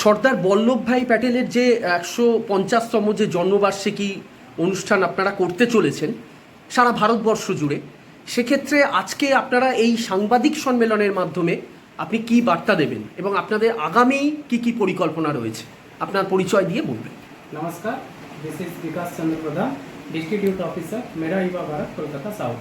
সর্দার বল্লভভাই প্যাটেলের যে একশো পঞ্চাশতম যে জন্মবার্ষিকী অনুষ্ঠান আপনারা করতে চলেছেন সারা ভারতবর্ষ জুড়ে সেক্ষেত্রে আজকে আপনারা এই সাংবাদিক সম্মেলনের মাধ্যমে আপনি কি বার্তা দেবেন এবং আপনাদের আগামী কি কি পরিকল্পনা রয়েছে আপনার পরিচয় দিয়ে বলবেন नमस्कार this is Vikas Chandra Pradhan distribute officer Mera Yuva Bharat Kolkata south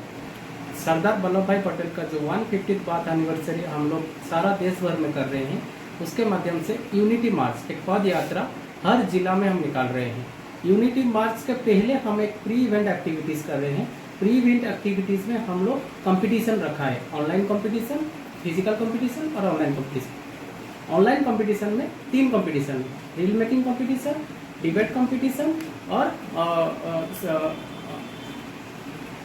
Sardar Vallabh Bhai Patel का जो वन फिफ्टी बाथ एनिवर्सरी हम लोग सारा देश भर में कर रहे हैं उसके माध्यम से यूनिटी मार्च एक पद यात्रा हर जिला में हम निकाल रहे हैं। यूनिटी मार्च के पहले हम एक प्री इवेंट एक्टिविटीज़ कर रहे हैं। प्री इवेंट एक्टिविटीज़ में हम लोग कंपटीशन रखा है। ऑनलाइन कंपटीशन फ़िज़िकल कंपटीशन और ऑनलाइन कंपटीशन ऑनलाइन कंपटीशन में तीन competition reel making competition debate competition और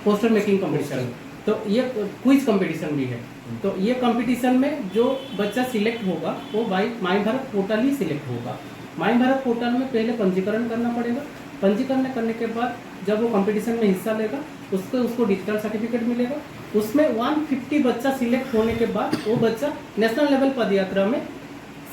पोस्टर मेकिंग कंपटीशन तो ये क्विज कंपटीशन भी है। तो ये कंपटीशन में जो बच्चा सिलेक्ट होगा वो भाई माई भारत पोर्टल ही सिलेक्ट होगा। माई भारत पोर्टल में पहले पंजीकरण करना पड़ेगा। पंजीकरण करने के बाद जब वो कंपटीशन में हिस्सा लेगा उसको उसको डिजिटल सर्टिफिकेट मिलेगा। उसमें 150 बच्चा सिलेक्ट होने के बाद वो बच्चा नेशनल लेवल पदयात्रा में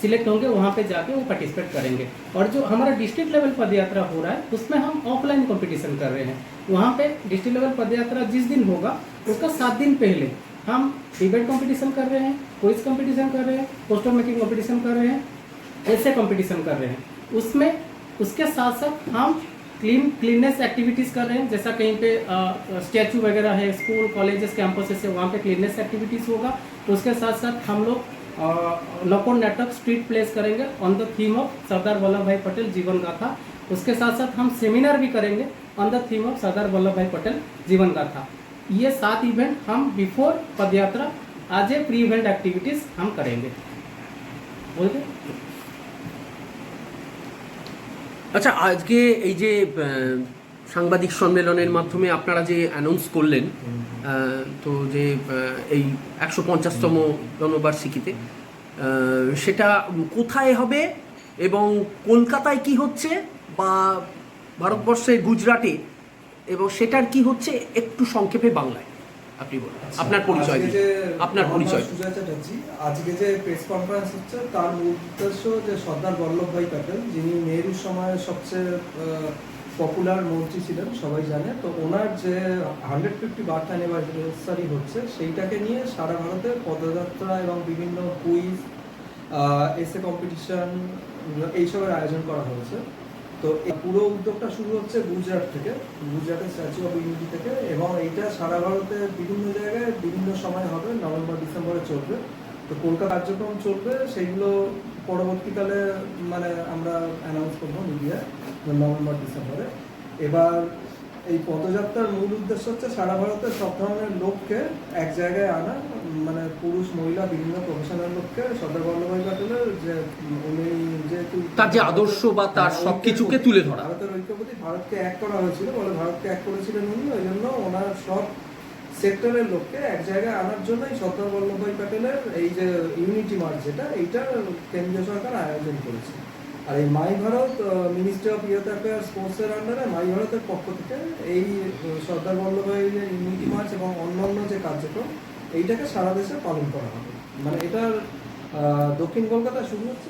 सिलेक्ट होंगे, वहाँ पे जाके वो पार्टिसिपेट करेंगे। और जो हमारा डिस्ट्रिक्ट लेवल पदयात्रा हो रहा है, उसमें हम ऑफलाइन कंपटीशन कर रहे हैं। वहाँ पे डिस्ट्रिक्ट लेवल पदयात्रा जिस दिन होगा, उसका सात दिन पहले हम डिबेट कंपटीशन कर रहे हैं क्विज कंपटीशन कर रहे हैं पोस्टर मेकिंग कॉम्पिटिशन कर रहे हैं ऐसे कॉम्पिटिशन कर रहे हैं। उसमें, उसके साथ साथ हम क्लीन क्लीननेस एक्टिविटीज़ कर रहे हैं, जैसा कहीं पे स्टैचू वगैरह है, स्कूल, कॉलेजेस कैंपसेस है वहाँ पे क्लीननेस एक्टिविटीज़ होगा। तो उसके साथ साथ हम लोग लोकोन नाटक स्ट्रीट प्लेस करेंगे on the theme of Sardar Vallabh Bhai Patel जीवन गाथा उसके साथ साथ हम सेमिनार भी करेंगे on the theme of Sardar Vallabh Bhai Patel जीवन गाथा ये सात इवेंट हम बिफोर पदयात्रा, आज ए प्री इवेंट एक्टिविटीज़ हम करेंगे। बोल दे আচ্ছা আজকে এই যে সাংবাদিক সম্মেলনের মাধ্যমে আপনারা যে অ্যানাউন্স করলেন তো যে এই একশো পঞ্চাশতম জন্মবার্ষিকীতে সেটা কোথায় হবে এবং কলকাতায় কি হচ্ছে বা ভারতবর্ষের গুজরাটে, এবং সেটার কি হচ্ছে একটু সংক্ষেপে বাংলায়? আপনি বলুন। আপনার পরিচয় দিন। আপনার পরিচয় সুজয় চ্যাটার্জি আজকে যে প্রেস কনফারেন্স হচ্ছে তার উদ্দেশ্য যে সর্দার বল্লভভাই প্যাটেল যিনি নেহরুর সময় সবচেয়ে পপুলার মন্ত্রী ছিলেন সবাই জানে। তো ওনার যে হান্ড্রেড ফিফটি বার্থ অ্যানিভার্সারি হচ্ছে সেইটাকে নিয়ে সারা ভারতে পদযাত্রা এবং বিভিন্ন কুইজ এসে কম্পিটিশন এইসবের আয়োজন করা হয়েছে। তো এই পুরো উদ্যোগটা শুরু হচ্ছে গুজরাট থেকে, গুজরাটের স্ট্যাচু অফ ইউনিটি থেকে এবং এইটা সারা ভারতে বিভিন্ন জায়গায় বিভিন্ন সময় হবে, নভেম্বর, ডিসেম্বরে চলবে। তো কলকাতা কার্যক্রম চলবে, সেইগুলো পরবর্তীকালে মানে আমরা অ্যানাউন্স করব মিডিয়ায় নভেম্বর, ডিসেম্বরে। এবার এই পদযাত্রার মূল উদ্দেশ্য হচ্ছে সারা ভারতের সব ধরনের লোককে এক জায়গায় আনা মানে পুরুষ মহিলা বিভিন্ন প্রফেশনাল লোককে সর্দার বল্লভভাই প্যাটেলের যে উনি যেহেতু তার যে আদর্শ বা তার হ্যাঁ, সবকিছুকে ঐক্যবদ্ধ। তুলে ধরা ভারতের ঐক্যপতি ভারতকে এক করা হয়েছিল বলে ভারতকে এক করেছিলেন উনি ওই জন্য ওনার সব সেক্টরের লোককে এক জায়গায় আনার জন্যই সর্দার বল্লভভাই প্যাটেলের এই যে ইউনিটি মার্চ যেটা এইটা কেন্দ্রীয় সরকার আয়োজন করেছে আর এই my Bharat ministry of youth affair স্পোর্টসের আন্ডারে মাই ভারতের পক্ষ থেকে এই সর্দার সর্দার বল্লভভাইয়ের ইউনিটি মার্চ এবং অন্যান্য যে কার্যক্রম, এইটাকে সারা দেশে পালন করা হবে। মানে এটার দক্ষিণ কলকাতা শুরু হচ্ছে